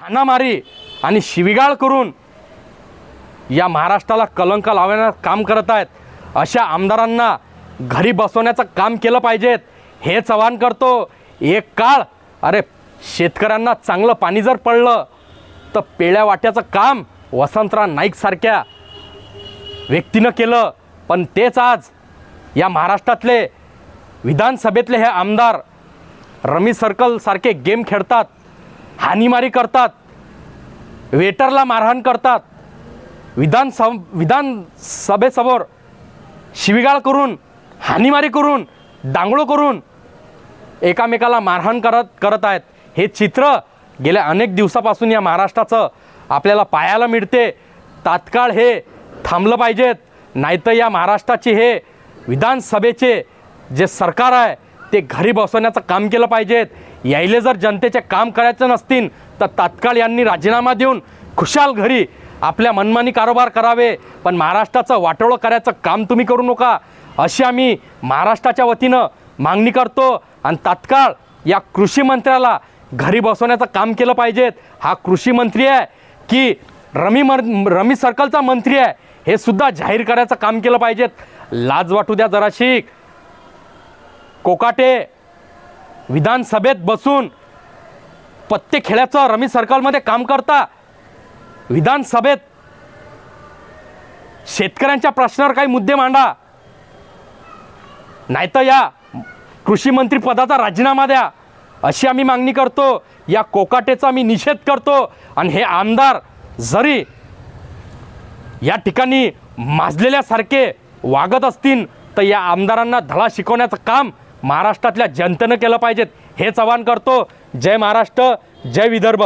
हाणामारी आणि शिविगाळ करून या महाराष्ट्राला कलंक लावण्याचं काम करत आहेत. अशा आमदारांना घरी बसवण्याचं काम केलं पाहिजेत. हे चव्हाण करतो. एक काळ अरे शेतकऱ्यांना चांगलं पाणी जर पडलं तर पेळ्या वाट्याचं काम वसंतराव नाईकसारख्या व्यक्तीनं केलं. पण तेच आज या महाराष्ट्रातले विधानसभेतले हे आमदार रमी सर्कलसारखे गेम खेळतात. हानीमारी करतात वेटरला मारहाण करतात विधानसभ विधानसभेसमोर शिविगाळ करून हानीमारी करून डांगळो करून एकामेकाला मारहाण करत करत आहेत. हे चित्र गेल्या अनेक दिवसापासून या महाराष्ट्राचं आपल्याला पाहायला मिळते. तात्काळ हे थांबलं पाहिजेत. नाहीतर या महाराष्ट्राची हे विधानसभेचे जे सरकार आहे ते घरी बसवण्याचं काम केलं पाहिजेत. यायले जर जनतेचे काम करायचं नसतील तर तात्काळ यांनी राजीनामा देऊन खुशाल घरी आपल्या मनमानी कारोबार करावे. पण महाराष्ट्राचं वाटोळं करायचं काम तुम्ही करू नका. अशी आम्ही महाराष्ट्राच्या वतीनं मागणी करतो आणि तात्काळ या कृषी मंत्र्याला घरी बसवण्याचं काम केलं पाहिजेत. हा कृषी मंत्री आहे की रमी मर रमी सर्कलचा मंत्री आहे हे सुद्धा जाहीर करायचं काम केलं पाहिजेत. लाज वाटू द्या जराशी. कोकाटे विधानसभेत बसून पत्ते खेळाचं रमी सर्कलमध्ये काम करता विधानसभेत शेतकऱ्यांच्या प्रश्नावर काही मुद्दे मांडा. नाहीतर या कृषी मंत्री पदाचा राजीनामा द्या. अशी आम्ही मागणी करतो. या कोकाटेचा मी निषेध करतो. आणि हे आमदार जरी या ठिकाणी माजलेल्यासारखे वागत असतील तर या आमदारांना धडा शिकवण्याचं काम महाराष्ट्रातल्या जनतेनं केलं पाहिजेत. हे चव्हाण करतो. जय महाराष्ट्र जय विदर्भ.